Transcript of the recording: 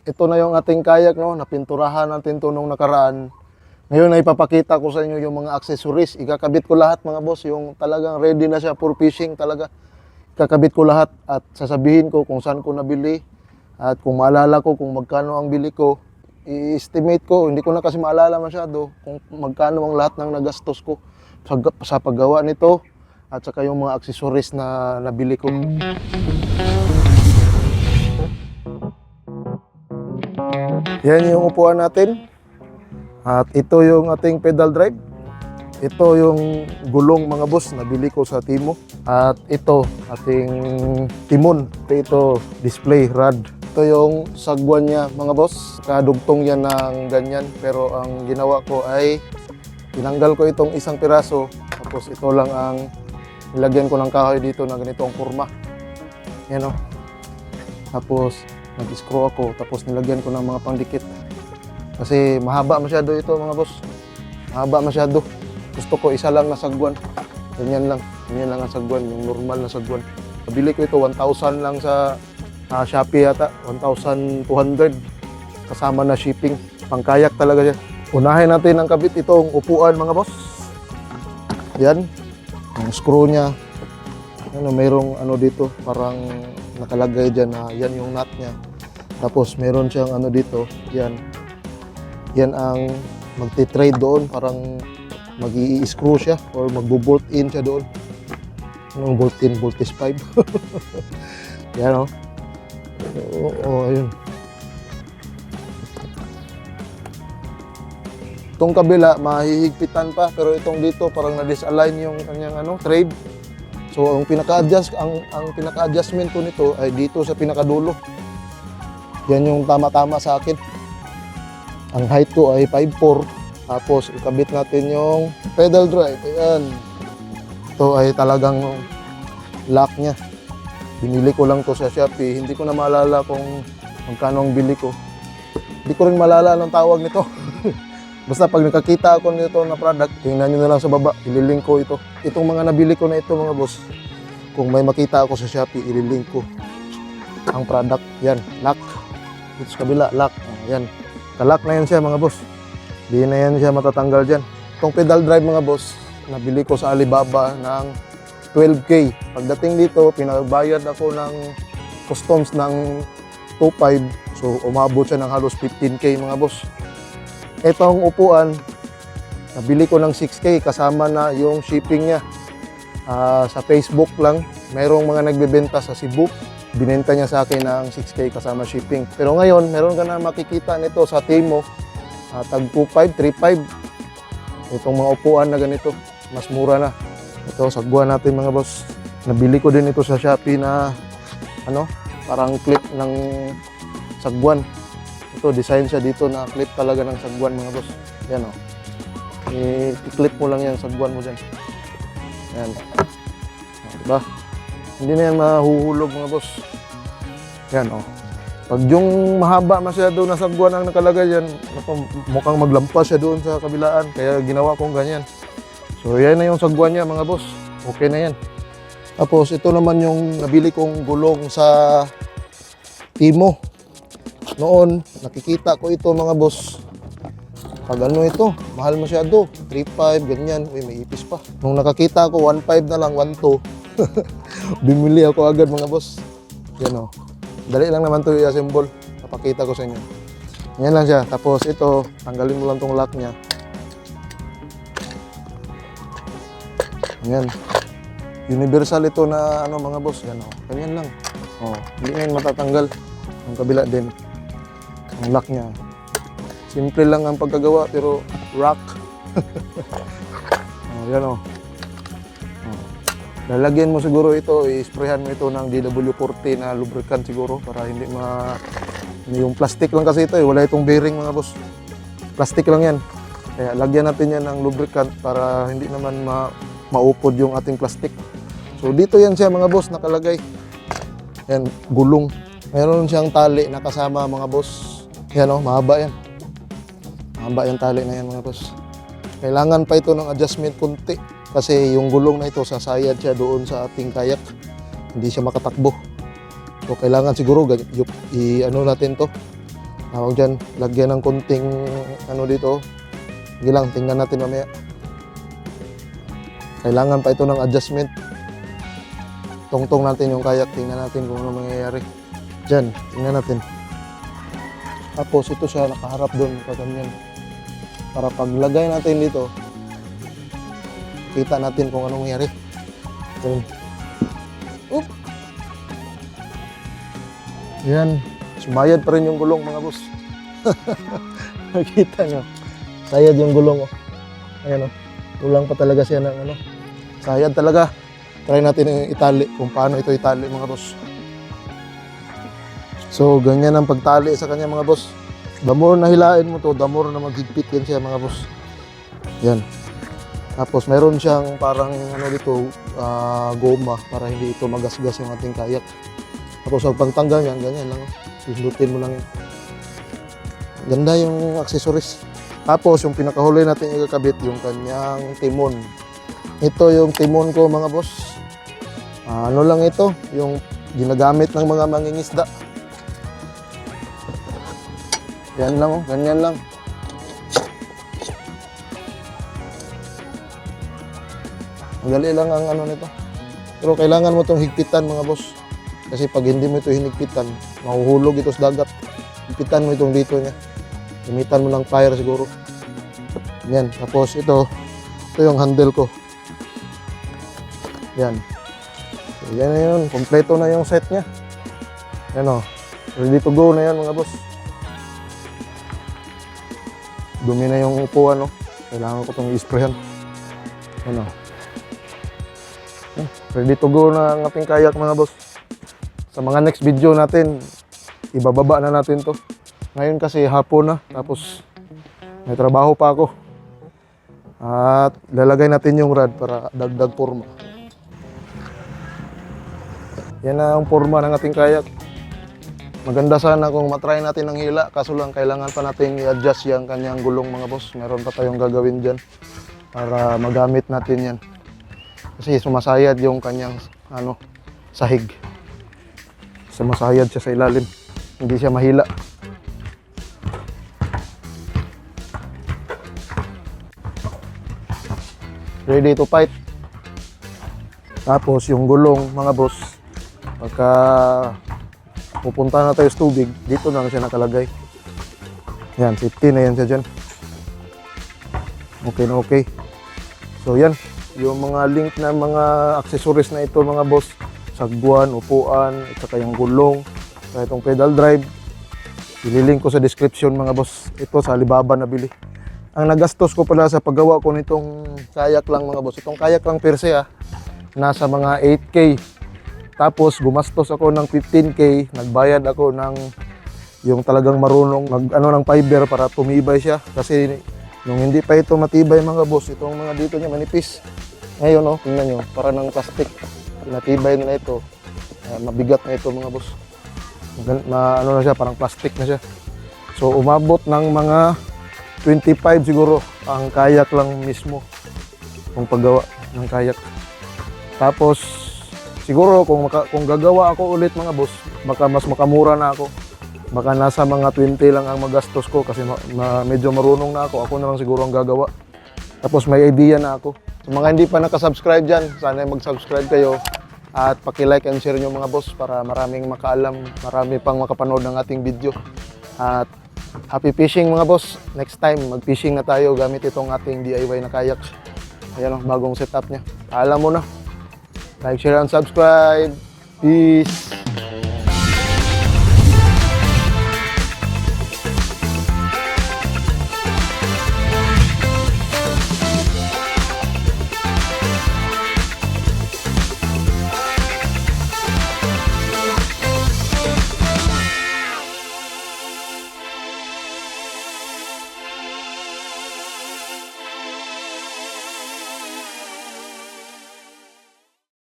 Ito na yung ating kayak, no? Napinturahan natin to nung nakaraan. Ngayon ay ipapakita ko sa inyo yung mga accessories. Ikakabit ko lahat mga boss, yung talagang ready na siya for fishing talaga. Ikakabit ko lahat at sasabihin ko kung saan ko nabili at kung maalala ko kung magkano ang bili ko. I-estimate ko, hindi ko na kasi maalala masyado kung magkano ang lahat ng nagastos ko sa, sa paggawa nito at saka yung mga accessories na nabili ko. Yan yung upuan natin. At ito yung ating pedal drive. Ito yung gulong mga boss nabili ko sa Timo. At ito ating timon. Ito display rod. Ito yung sagwan niya mga boss. Kadugtong yan ng ganyan. Pero ang ginawa ko ay tinanggal ko itong isang piraso. Tapos ito lang ang nilagyan ko ng kahoy dito na ganitong kurma. Yan o. Tapos nag-screw ako. Tapos nilagyan ko ng mga pangdikit. Kasi mahaba masyado ito mga boss. Mahaba masyado. Gusto ko isa lang na sagwan. Ganyan lang. Ganyan lang ang sagwan. Yung normal na sagwan. Nabili ko ito 1,000 lang sa ah, Shopee yata. 1,200 kasama na shipping. Pangkayak talaga siya. Unahin natin ang kabit itong upuan mga boss. Yan. Ang screw niya. Ano, mayroong ano dito, parang nakalagay dyan na yan yung nut niya. Tapos meron siyang ano dito, yan. Yan ang magti-trade doon, parang mag screw siya or magbo-bolt in siya doon. Anong bolt in? Voltage 5. yan o. Oo, oo, ayun. Itong kabila, mahihigpitan pa, pero itong dito parang na-disalign yung kanyang ano, trade. So ang pinaka-adjust ang ang pinaka-adjustment ko nito ay dito sa pinakadulo. Yan yung tama-tama sa akin. Ang height ko ay 5'4". Tapos ikabit natin yung pedal drive. Ayan. Ito ay talagang lock niya. Binili ko lang to sa Shopee. Hindi ko na maalala kung magkano ang bili ko. Hindi ko rin maalala ang tawag nito. Basta pag nakakita ako nito na product, tingnan nyo na lang sa baba, ililink ko ito. Itong mga nabili ko na ito mga boss, kung may makita ako sa Shopee, ililink ko ang product. Yan, lock. Dito sa kabila, lock. Oh, yan. Kalak na yan siya mga boss. Di na yan siya matatanggal dyan. Itong pedal drive mga boss, nabili ko sa Alibaba ng 12K. Pagdating dito, pinabayad ako ng customs ng 2.5. So, umabot siya ng halos 15K mga boss. Itong upuan, nabili ko ng 6K kasama na yung shipping niya. Ah, sa Facebook lang, mayroong mga nagbebenta sa Cebu. Binenta niya sa akin ng 6K kasama shipping. Pero ngayon, meron ka na makikita nito sa Timo. Uh, tag 2.5, 3.5. Itong mga upuan na ganito, mas mura na. Ito, sagwa natin mga boss. Nabili ko din ito sa Shopee na ano, parang clip ng sagwan. Ito, design siya dito na clip talaga ng sagwan mga boss. Yan o. I- I-clip mo lang yan, sagwan mo dyan. Yan. Diba? Hindi na yan mahuhulog mga boss. Yan o. Pag yung mahaba masyado na sagwan ang nakalagay yan, mukhang maglampas siya doon sa kabilaan. Kaya ginawa kong ganyan. So yan na yung sagwan niya mga boss. Okay na yan. Tapos ito naman yung nabili kong gulong sa Timo. Noon, nakikita ko ito mga boss. Pag ano ito, mahal masyado. 3.5, ganyan. Uy, may ipis pa. Nung nakakita ko, 1.5 na lang, 1.2. Bumili ako agad mga boss. Yan o. Dali lang naman to i-assemble. Napakita ko sa inyo. Yan lang siya. Tapos ito, tanggalin mo lang tong lock niya. Yan. Universal ito na ano mga boss. Yan o. Ganyan lang. Oh, hindi na matatanggal. Ang kabila din. Ang lock niya. Simple lang ang pagkagawa pero rock. oh, yan o. Oh. Lalagyan mo siguro ito, i-sprayhan mo ito ng DW40 na lubricant siguro para hindi ma... Yung plastic lang kasi ito eh, wala itong bearing mga boss. Plastic lang yan. Kaya lagyan natin yan ng lubricant para hindi naman ma maupod yung ating plastic. So dito yan siya mga boss nakalagay. Yan, gulong. Meron siyang tali na kasama mga boss. Yan o, mahaba yan. Mahaba yung tali na yan mga boss. Kailangan pa ito ng adjustment kunti. Kasi yung gulong na ito, sasayad siya doon sa ating kayak. Hindi siya makatakbo. So kailangan siguro, gan- yup- i, ano natin to, tawag dyan, lagyan ng konting ano dito. Sige lang, tingnan natin mamaya. Kailangan pa ito ng adjustment. Tungtong natin yung kayak, tingnan natin kung ano mangyayari. Diyan, tingnan natin. Tapos ito siya nakaharap doon, kaganyan. Para paglagay natin dito, kita natin kung anong mangyayari. Ganun. Oop! Yan, sumayad pa rin yung gulong mga boss. Nakita nyo, sayad yung gulong. Oh. Ayan oh, kulang pa talaga siya ng ano. Sayad talaga. Try natin itali, kung paano ito itali mga boss. So, ganyan ang pagtali sa kanya mga boss. The more na hilain mo to, the more na maghigpit yan siya mga boss. Yan. Tapos meron siyang parang ano dito, ah, goma para hindi ito magasgas yung ating kayak. Tapos ang pagtanggal yan, ganyan lang. Sundutin mo lang yan. Ganda yung accessories. Tapos yung pinakahuli natin ikakabit yung kanyang timon. Ito yung timon ko mga boss. Ah, ano lang ito, yung ginagamit ng mga mangingisda. Yan lang oh, ganyan lang. Madali lang ang ano nito. Pero kailangan mo itong higpitan mga boss. Kasi pag hindi mo ito hinigpitan, mahuhulog ito sa dagat. Higpitan mo itong dito niya. Gamitan mo ng plier siguro. Yan. Tapos ito, ito yung handle ko. Yan. So, yan na yun. Kompleto na yung set niya. Yan o. Ready to go na yan mga boss. Dumi na yung upuan, no? Kailangan ko itong i-sprayhan. Ano? Ready to go na ang ating kayak, mga boss. Sa mga next video natin, ibababa na natin to. Ngayon kasi hapon na, tapos may trabaho pa ako. At lalagay natin yung rod para dagdag forma. Yan na ang forma ng ating kayak. Maganda sana kung matry natin ng hila, kaso lang kailangan pa natin i-adjust yung kanyang gulong mga boss. Meron pa tayong gagawin dyan para magamit natin yan. Kasi sumasayad yung kanyang ano, sahig. Sumasayad siya sa ilalim. Hindi siya mahila. Ready to fight. Tapos yung gulong mga boss, pagka pupunta na tayo sa tubig, dito na siya nakalagay. Yan, safety na yan siya dyan. Okay na okay. So yan, yung mga link na mga accessories na ito mga boss, sagbuan, upuan, at saka yung gulong, saka itong pedal drive, ililink ko sa description mga boss. Ito sa Alibaba na bili. Ang nagastos ko pala sa paggawa ko nitong kayak lang mga boss. Itong kayak lang per se ah, nasa mga 8K. Tapos gumastos ako ng 15K, nagbayad ako ng yung talagang marunong mag ano ng fiber para tumibay siya kasi nung hindi pa ito matibay mga boss, itong mga dito niya manipis. Ngayon oh, tingnan nyo, para ng plastic. Natibay na ito. Ah, mabigat na ito mga boss. Magan- Ma, ano na siya, parang plastic na siya. So umabot ng mga 25 siguro ang kayak lang mismo. Kung paggawa ng kayak. Tapos siguro kung maka, kung gagawa ako ulit mga boss, baka mas makamura na ako. Baka nasa mga 20 lang ang magastos ko kasi ma, ma- medyo marunong na ako. Ako na lang siguro ang gagawa. Tapos may idea na ako. Sa mga hindi pa nakasubscribe dyan, sana mag-subscribe kayo. At paki-like and share nyo mga boss para maraming makaalam, marami pang makapanood ng ating video. At happy fishing mga boss. Next time, mag-fishing na tayo gamit itong ating DIY na kayak. Ayan o, bagong setup niya. Alam mo na. Like, share, and subscribe. Peace!